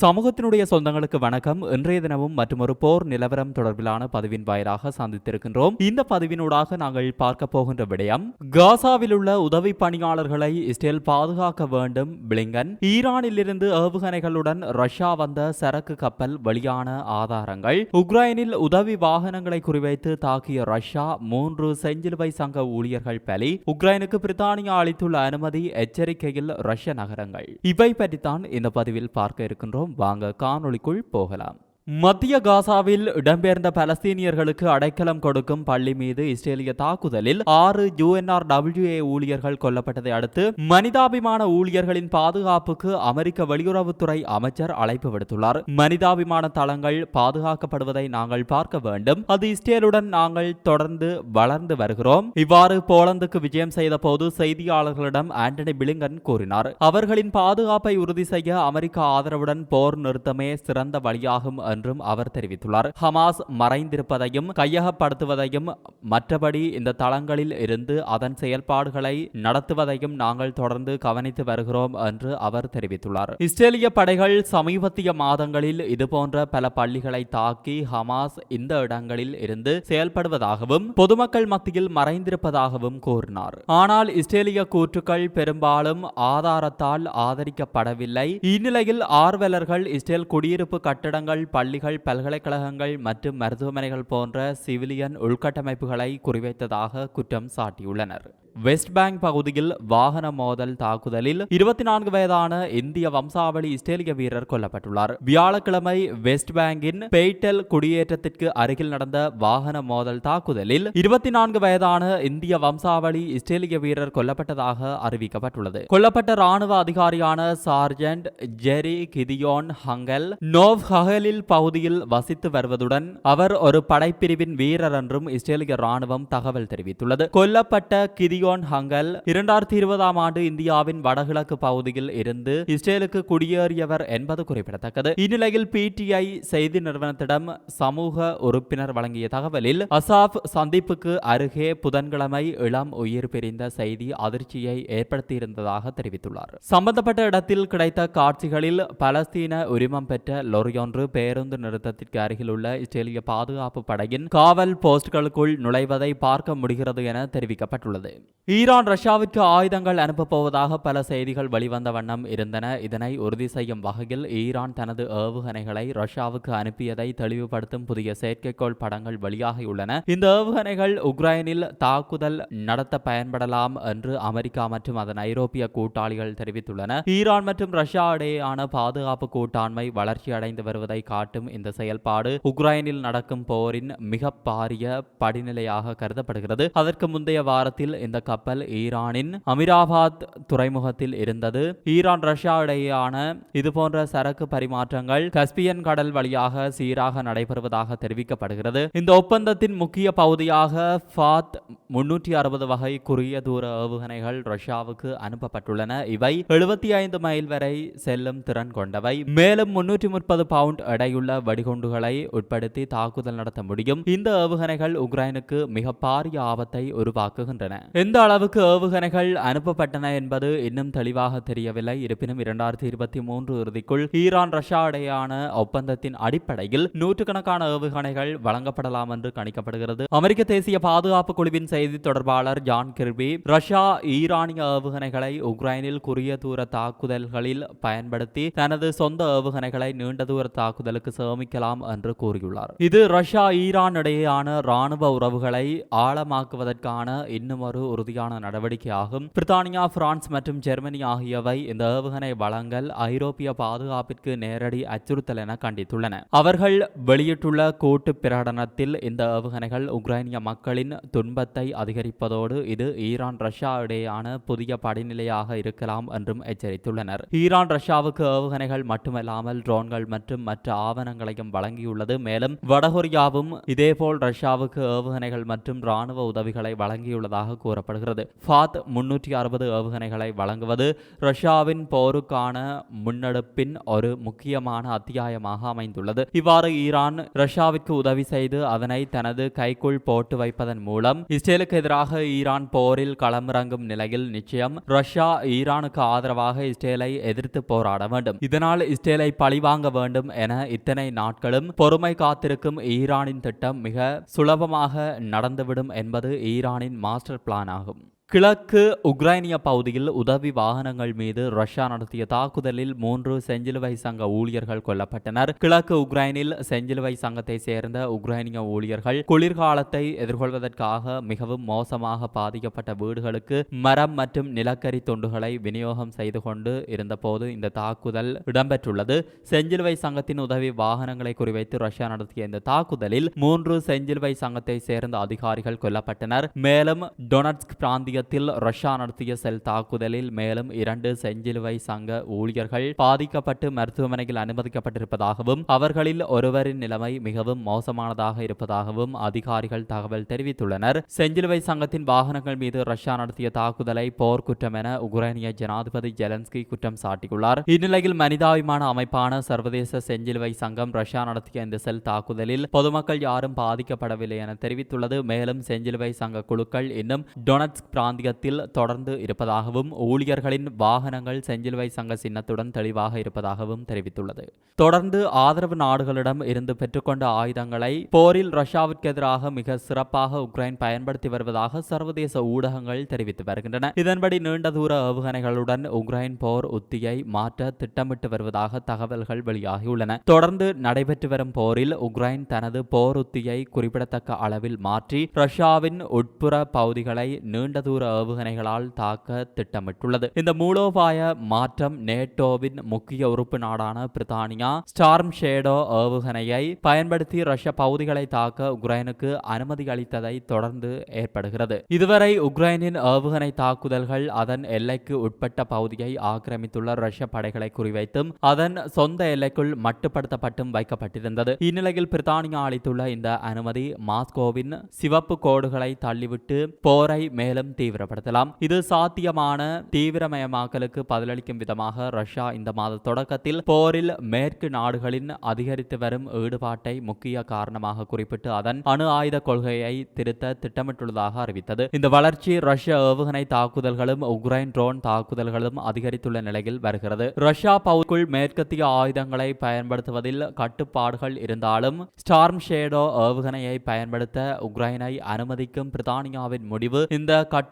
சமூகத்தினுடைய சொந்தங்களுக்கு வணக்கம். இன்றைய தினமும் மற்றொரு போர் நிலவரம் தொடர்பிலான பதிவின் வாயிலாக சந்தித்திருக்கின்றோம். இந்த பதிவினூடாக நாங்கள் பார்க்க போகின்ற விடயம் காசாவில் உள்ள உதவி பணியாளர்களை இஸ்ரேல் பாதுகாக்க வேண்டும் பிளிங்கன். ஈரானிலிருந்து ஏவுகணைகளுடன் ரஷ்யா வந்த சரக்கு கப்பல் வெளியான ஆதாரங்கள். உக்ரைனில் உதவி வாகனங்களை குறிவைத்து தாக்கிய ரஷ்யா மூன்று செஞ்சிலுவை சங்க ஊழியர்கள் பலி. உக்ரைனுக்கு பிரித்தானியா அளித்துள்ள அனுமதி எச்சரிக்கையில் ரஷ்ய நகரங்கள். இவை பற்றித்தான் இந்த பதிவில் பார்க்க இருக்கின்றோம். வாங்க காணொளிக்குள் போகலாம். மத்திய காசாவில் இடம்பெயர்ந்த பலஸ்தீனியர்களுக்கு அடைக்கலம் கொடுக்கும் பள்ளி மீது இஸ்ரேலிய தாக்குதலில் ஆறு யுஎன்ஆர்டபிள்யூஏ ஊழியர்கள் கொல்லப்பட்டதை அடுத்து மனிதாபிமான ஊழியர்களின் பாதுகாப்புக்கு அமெரிக்க வெளியுறவுத்துறை அமைச்சர் அழைப்பு விடுத்துள்ளார். மனிதாபிமான தளங்கள் பாதுகாக்கப்படுவதை நாங்கள் பார்க்க வேண்டும். அது இஸ்ரேலுடன் நாங்கள் தொடர்ந்து வளர்ந்து வருகிறோம். இவ்வாறு போலந்துக்கு விஜயம் செய்த போது செய்தியாளர்களிடம் ஆண்டனி பிலிங்கன் கூறினார். அவர்களின் பாதுகாப்பை உறுதி செய்ய அமெரிக்கா ஆதரவுடன் போர் நிறுத்தமே சிறந்த வழியாகும் என்றும் அவர் தெரிவித்துள்ளார். ஹமாஸ் மறைந்திருப்பதையும் கையகப்படுத்துவதையும் மற்றபடி இந்த தளங்களில் இருந்து அதன் செயல்பாடுகளை நடத்துவதையும் நாங்கள் தொடர்ந்து கவனித்து வருகிறோம் என்று அவர் தெரிவித்துள்ளார். இஸ்ரேலிய படைகள் சமீபத்திய மாதங்களில் இதுபோன்ற பல பள்ளிகளை தாக்கி ஹமாஸ் இந்த இடங்களில் இருந்து செயல்படுவதாகவும் பொதுமக்கள் மத்தியில் மறைந்திருப்பதாகவும் கூறினார். ஆனால் இஸ்ரேலிய கூற்றுக்கள் பெரும்பாலும் ஆதாரத்தால் ஆதரிக்கப்படவில்லை. இந்நிலையில் ஆர்வலர்கள் இஸ்ரேல் குடியிருப்பு கட்டடங்கள் பள்ளிகள் பல்கலைக்கழகங்கள் மற்றும் மருத்துவமனைகள் போன்ற சிவிலியன் உள்கட்டமைப்புகளை குறிவைத்ததாக குற்றம் சாட்டியுள்ளனர். வெஸ்ட் பேங்க் பகுதியில் வாகன மோதல் தாக்குதலில் இருபத்தி நான்கு வயதான இந்திய வம்சாவளி இஸ்ரேலிய வீரர் கொல்லப்பட்டுள்ளார். வியாழக்கிழமை வெஸ்ட் பேங்கின் பெய்டல் குடியேற்றத்திற்கு அருகில் நடந்த வாகன மோதல் தாக்குதலில் இருபத்தி நான்கு வயதான இந்திய வம்சாவளி இஸ்ரேலிய வீரர் கொல்லப்பட்டதாக அறிவிக்கப்பட்டுள்ளது. கொல்லப்பட்ட ராணுவ அதிகாரியான sergeant Jerry Gideon Hangal Nof Hagalil பகுதியில் வசித்து வருவதுடன் அவர் ஒரு படைப்பிரிவின் வீரர் என்றும் இஸ்ரேலிய ராணுவம் தகவல் தெரிவித்துள்ளது. கொல்லப்பட்ட கிதியோன் ஹங்கல். இரண்டாயிரத்தி இருபதாம் ஆண்டு இந்தியாவின் வடகிழக்கு பகுதியில் இருந்து இஸ்ரேலுக்கு குடியேறியவர் என்பது குறிப்பிடத்தக்கது. இந்நிலையில் பிடிஐ செய்தி நிறுவனத்திடம் சமூக உறுப்பினர் வழங்கிய தகவலில் அசாப் சந்திப்புக்கு அருகே புதன்கிழமை இளம் உயிர் பிரிந்த செய்தி அதிர்ச்சியை ஏற்படுத்தியிருந்ததாக தெரிவித்துள்ளார். சம்பந்தப்பட்ட இடத்தில் கிடைத்த காட்சிகளில் பலஸ்தீன உரிமம் பெற்ற லொரியொன்று பேருந்து நிறுத்தத்திற்கு அருகில் உள்ள இஸ்ரேலிய பாதுகாப்பு படையின் காவல் போஸ்ட்களுக்குள் நுழைவதை பார்க்க முடிகிறது என தெரிவிக்கப்பட்டுள்ளது. ஈரான் ரஷ்யாவிற்கு ஆயுதங்கள் அனுப்பப்போவதாக பல செய்திகள் வெளிவந்த வண்ணம் இருந்தன. இதனை உறுதி செய்யும் வகையில் ஈரான் தனது ஏவுகணைகளை ரஷ்யாவுக்கு அனுப்பியதை தெளிவுபடுத்தும் புதிய செயற்கைக்கோள் படங்கள் வெளியாகியுள்ளன. இந்த ஏவுகணைகள் உக்ரைனில் தாக்குதல் நடத்த பயன்படலாம் என்று அமெரிக்கா மற்றும் அதன் ஐரோப்பிய கூட்டாளிகள் தெரிவித்துள்ளன. ஈரான் மற்றும் ரஷ்யா இடையேயான பாதுகாப்பு கூட்டாண்மை வளர்ச்சி அடைந்து வருவதை காட்டும் இந்த செயல்பாடு உக்ரைனில் நடக்கும் போரின் மிக பாரிய படிநிலையாக கருதப்படுகிறது. அதற்கு முந்தைய வாரத்தில் இந்த கப்பல் ஈரானின் அமிராபாத் துறைமுகத்தில் இருந்தது. ஈரான் ரஷ்யா இடையேயான இதுபோன்ற சரக்கு பரிமாற்றங்கள் கஸ்பியன் கடல் வழியாக சீராக நடைபெறுவதாக தெரிவிக்கப்படுகிறது. இந்த ஒப்பந்தத்தின் முக்கிய பகுதியாக ஃபாத் முன்னூற்றி அறுபது வகை குறுகிய தூர ஏவுகணைகள் ரஷ்யாவுக்கு அனுப்பப்பட்டுள்ளன. இவை எழுபத்தி ஐந்து மைல் வரை செல்லும் திறன் கொண்டவை. மேலும் முன்னூற்றி முப்பது பவுண்ட் எடையுள்ள வெடிகுண்டுகளை உட்படுத்தி தாக்குதல் நடத்த முடியும். இந்த ஏவுகணைகள் உக்ரைனுக்கு மிக பாரிய ஆபத்தை உருவாக்குகின்றன. எந்த அளவுக்கு ஏவுகணைகள் அனுப்பப்பட்டன என்பது இன்னும் தெளிவாக தெரியவில்லை. இருப்பினும் இரண்டாயிரத்தி இருபத்தி மூன்று இறுதிக்குள் ஈரான் ரஷ்யா இடையான ஒப்பந்தத்தின் அடிப்படையில் நூற்றுக்கணக்கான ஏவுகணைகள் வழங்கப்படலாம் என்று கணிக்கப்படுகிறது. அமெரிக்க தேசிய பாதுகாப்பு குழுவின் செய்தி தொடர்பாளர் ஜான் கிர்பி ரஷ்யா ஈரானிய ஏவுகணைகளை உக்ரைனில் குறுகிய தூர தாக்குதல்களில் பயன்படுத்தி தனது சொந்த ஏவுகணைகளை நீண்ட தூர தாக்குதலுக்கு சேமிக்கலாம் என்று கூறியுள்ளார். இது ரஷ்யா ஈரான் இடையேயான ராணுவ உறவுகளை ஆழமாக்குவதற்கான இன்னும் ஒரு உறுதியான நடவடிக்கையாகும் பிரித்தானியா பிரான்ஸ் மற்றும் ஜெர்மனி ஆகியவை இந்த ஏவுகணை வழங்கல் ஐரோப்பிய பாதுகாப்பிற்கு நேரடி அச்சுறுத்தல் என கண்டித்துள்ளன. அவர்கள் வெளியிட்டுள்ள கூட்டு பிரகடனத்தில் இந்த ஏவுகணைகள் உக்ரைனிய மக்களின் துன்பத்தை அதிகரிப்பதோடு இது ஈரான் ரஷ்யா இடையேயான புதிய படிநிலையாக இருக்கலாம் என்றும் எச்சரித்துள்ளனர். ஈரான் ரஷ்யாவுக்கு ஏவுகணைகள் மட்டுமல்லாமல் ட்ரோன்கள் மற்றும் மற்ற ஆவணங்களையும் வழங்கியுள்ளது. மேலும் வடகொரியாவும் இதேபோல் ரஷ்யாவுக்கு ஏவுகணைகள் மற்றும் ராணுவ உதவிகளை வழங்கியுள்ளதாக கூறப்படுகிறது. கூறப்படுகிறது ஃபாத் முன்னூற்றி அறுபது ஏவுகணைகளை வழங்குவது ரஷ்யாவின் போருக்கான முன்னெடுப்பின் ஒரு முக்கியமான அத்தியாயமாக அமைந்துள்ளது. இவ்வாறு ஈரான் ரஷ்யாவிற்கு உதவி செய்து அதனை தனது கைக்குள் போட்டு வைப்பதன் மூலம் இஸ்ரேலுக்கு எதிராக ஈரான் போரில் களமிறங்கும் நிலையில் நிச்சயம் ரஷ்யா ஈரானுக்கு ஆதரவாக இஸ்ரேலை எதிர்த்து போராட வேண்டும். இதனால் இஸ்ரேலை பழிவாங்க வேண்டும் என இத்தனை நாட்களும் பொறுமை காத்திருக்கும் ஈரானின் திட்டம் மிக சுலபமாக நடந்துவிடும் என்பது ஈரானின் மாஸ்டர் பிளான் ஆகும் கிழக்கு உக்ரைனிய பகுதியில் உதவி வாகனங்கள் மீது ரஷ்யா நடத்திய தாக்குதலில் மூன்று செஞ்சிலுவை சங்க ஊழியர்கள் கொல்லப்பட்டனர். கிழக்கு உக்ரைனில் செஞ்சிலுவை சங்கத்தை சேர்ந்த உக்ரைனிய ஊழியர்கள் குளிர்காலத்தை எதிர்கொள்வதற்காக மிகவும் மோசமாக பாதிக்கப்பட்ட வீடுகளுக்கு மரம் மற்றும் நிலக்கரி துண்டுகளை விநியோகம் செய்து கொண்டு இருந்தபோது இந்த தாக்குதல் இடம்பெற்றுள்ளது. செஞ்சிலுவை சங்கத்தின் உதவி வாகனங்களை குறிவைத்து ரஷ்யா நடத்திய இந்த தாக்குதலில் மூன்று செஞ்சிலுவை சங்கத்தை சேர்ந்த அதிகாரிகள் கொல்லப்பட்டனர். மேலும் டொனட்ஸ்க் பிராந்திய மையத்தில் ரஷ்யா நடத்திய செல் தாக்குதலில் மேலும் இரண்டு செஞ்சிலுவை சங்க ஊழியர்கள் பாதிக்கப்பட்டு மருத்துவமனையில் அனுமதிக்கப்பட்டிருப்பதாகவும் அவர்களில் ஒருவரின் நிலைமை மிகவும் மோசமானதாக இருப்பதாகவும் அதிகாரிகள் தகவல் தெரிவித்துள்ளனர். செஞ்சிலுவை சங்கத்தின் வாகனங்கள் மீது ரஷ்யா நடத்திய தாக்குதலை போர் குற்றம் என உக்ரைனிய ஜனாதிபதி ஜெலன்ஸ்கி குற்றம் சாட்டியுள்ளார். இந்நிலையில் மனிதாபிமான அமைப்பான சர்வதேச செஞ்சிலுவை சங்கம் ரஷ்யா நடத்திய இந்த செல் தாக்குதலில் பொதுமக்கள் யாரும் பாதிக்கப்படவில்லை என தெரிவித்துள்ளது. மேலும் செஞ்சிலுவை சங்க குழுக்கள் இன்னும் டொனட்ஸ்க் பிராந்தியத்தில் தொடர்ந்து இருப்பதாகவும் ஊழியர்களின் வாகனங்கள் செஞ்சிலுவை சங்க சின்னத்துடன் தெளிவாக இருப்பதாகவும் தெரிவித்துள்ளது. தொடர்ந்து ஆதரவு நாடுகளிடம் இருந்து பெற்றுக்கொண்ட ஆயுதங்களை போரில் ரஷ்யாவிற்கு எதிராக மிக சிறப்பாக உக்ரைன் பயன்படுத்தி வருவதாக சர்வதேச ஊடகங்கள் தெரிவித்து வருகின்றன. இதன்படி நீண்ட தூர ஏவுகணைகளுடன் உக்ரைன் போர் உத்தியை மாற்ற திட்டமிட்டு வருவதாக தகவல்கள் வெளியாகியுள்ளன. தொடர்ந்து நடைபெற்று வரும் போரில் உக்ரைன் தனது போர் உத்தியை குறிப்பிடத்தக்க அளவில் மாற்றி ரஷ்யாவின் உட்புற பகுதிகளை நீண்ட தூர ஏவுகணைகளால் தாக்க திட்டமிட்டுள்ளது. இந்த மூலோபாய மாற்றம் நேட்டோவின் முக்கிய உறுப்பு நாடான பிரித்தானியா ஸ்டார்ம் ஷேடோ ஏவுகணையை பயன்படுத்தி ரஷ்ய பகுதிகளை தாக்க உக்ரைனுக்கு அனுமதி அளித்ததை தொடர்ந்து ஏற்படுகிறது. இதுவரை உக்ரைனின் ஏவுகணை தாக்குதல்கள் அதன் எல்லைக்கு உட்பட்ட பகுதியை ஆக்கிரமித்துள்ள ரஷ்ய படைகளை குறிவைத்தும் அதன் சொந்த எல்லைக்குள் மட்டுப்படுத்தப்பட்டும் வைக்கப்பட்டிருந்தது. இந்நிலையில் பிரித்தானியா அளித்துள்ள இந்த அனுமதி மாஸ்கோவின் சிவப்பு கோடுகளை தள்ளிவிட்டு போரை மேலும் தீவிரப்படுத்தலாம். இது சாத்தியமான தீவிரமயமாக்கலுக்கு பதிலளிக்கும் விதமாக ரஷ்யா இந்த மாத தொடக்கத்தில் போரில் மேற்கு நாடுகளின் அதிகரித்து வரும் ஈடுபாட்டை முக்கிய காரணமாக குறிப்பிட்டு அதன் அணு ஆயுத கொள்கையை திருத்த திட்டமிட்டுள்ளதாக அறிவித்தது. இந்த வளர்ச்சி ரஷ்ய ஏவுகணை தாக்குதல்களும் உக்ரைன் ட்ரோன் தாக்குதல்களும் அதிகரித்துள்ள நிலையில் வருகிறது. ரஷ்யா பகுதிக்குள் மேற்கத்திய ஆயுதங்களை பயன்படுத்துவதில் கட்டுப்பாடுகள் இருந்தாலும் ஸ்டார்ம் ஷேடோ ஏவுகணையை பயன்படுத்த உக்ரைனை அனுமதிக்கும் பிரித்தானியாவின் முடிவு இந்த கட்டு